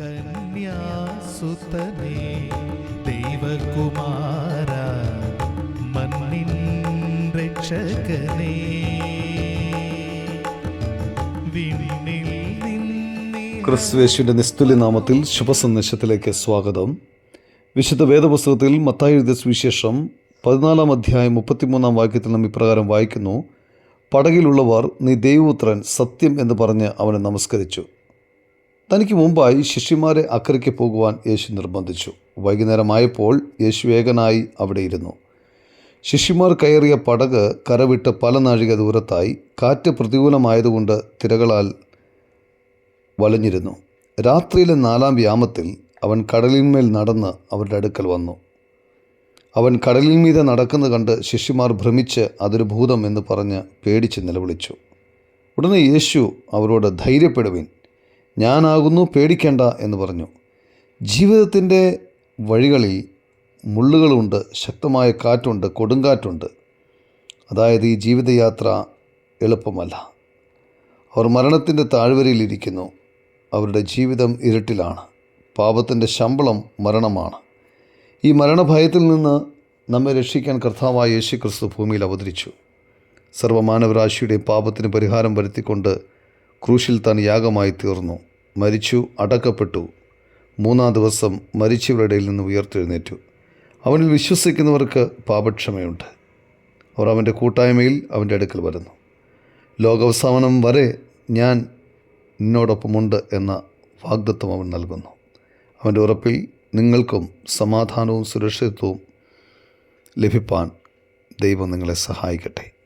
കന്യാസുതനേ ദൈവകുമാര മണ്ണിൻ രക്ഷകനേ. ക്രിസ്തുവേശുവിന്റെ നിസ്തുല്യ നാമത്തിൽ ശുഭസന്ദേശത്തിലേക്ക് സ്വാഗതം. വിശുദ്ധ വേദപുസ്തകത്തിൽ മത്തായി സുവിശേഷം പതിനാലാം അധ്യായം മുപ്പത്തിമൂന്നാം വാക്യത്തിൽ നാം ഇപ്രകാരം വായിക്കുന്നു. പടകിലുള്ളവർ നീ ദൈവപുത്രൻ സത്യം എന്ന് പറഞ്ഞ് അവനെ നമസ്കരിച്ചു. തനിക്ക് മുമ്പായി ശിഷ്യന്മാരെ അക്കരയ്ക്ക് പോകുവാൻ യേശു നിർബന്ധിച്ചു. വൈകുന്നേരമായപ്പോൾ യേശു ഏകനായി അവിടെ ഇരുന്നു ശിഷ്യന്മാർ കയറിയ പടക് കരവിട്ട് പല നാഴിക ദൂരത്തായി കാറ്റ് പ്രതികൂലമായതുകൊണ്ട് തിരകളാൽ വലഞ്ഞിരുന്നു. രാത്രിയിലെ നാലാം വ്യാമത്തിൽ അവൻ കടലിന്മേൽ നടന്ന് അവരുടെ അടുക്കൽ വന്നു. അവൻ കടലിൽ നടക്കുന്നത് കണ്ട് ശിഷ്യന്മാർ ഭ്രമിച്ച് അതൊരു ഭൂതം എന്ന് പറഞ്ഞ് പേടിച്ച് നിലവിളിച്ചു. ഉടനെ യേശു അവരോട് ധൈര്യപ്പെടുവിൻ ഞാനാകുന്നു പേടിക്കേണ്ട എന്ന് പറഞ്ഞു. ജീവിതത്തിന്റെ വഴികളിൽ മുള്ളുകളുണ്ട് ശക്തമായ കാറ്റുണ്ട് കൊടുങ്കാറ്റുണ്ട്. അതായത് ഈ ജീവിതയാത്ര എളുപ്പമല്ല. അവർ മരണത്തിന്റെ താഴ്വരയിലിരിക്കുന്നു അവരുടെ ജീവിതം ഇരുട്ടിലാണ്. പാപത്തിന്റെ ശമ്പളം മരണമാണ്. ഈ മരണഭയത്തിൽ നിന്ന് നമ്മെ രക്ഷിക്കാൻ കർത്താവായ യേശു ക്രിസ്തു ഭൂമിയിൽ അവതരിച്ചു. സർവമാനവരാശിയുടെ പാപത്തിന് പരിഹാരം വരുത്തിക്കൊണ്ട് ക്രൂശിൽ താൻ യാഗമായി തീർന്നു. മരിച്ചു അടക്കപ്പെട്ടു. മൂന്നാം ദിവസം മരിച്ചവരുടെ ഇടയിൽ നിന്ന് ഉയർത്തെഴുന്നേറ്റു. അവനിൽ വിശ്വസിക്കുന്നവർക്ക് പാപക്ഷമയുണ്ട്. അവർ അവന്റെ കൂട്ടായ്മയിൽ അവന്റെ അടുക്കൽ വരുന്നു. ലോകാവസാനം വരെ ഞാൻ നിന്നോടൊപ്പമുണ്ട് എന്ന വാഗ്ദത്വം അവൻ നൽകുന്നു. അവന്റെ ഉറപ്പിൽ നിങ്ങൾക്കും സമാധാനവും സുരക്ഷിതത്വവും ലഭിപ്പാൻ ദൈവം നിങ്ങളെ സഹായിക്കട്ടെ.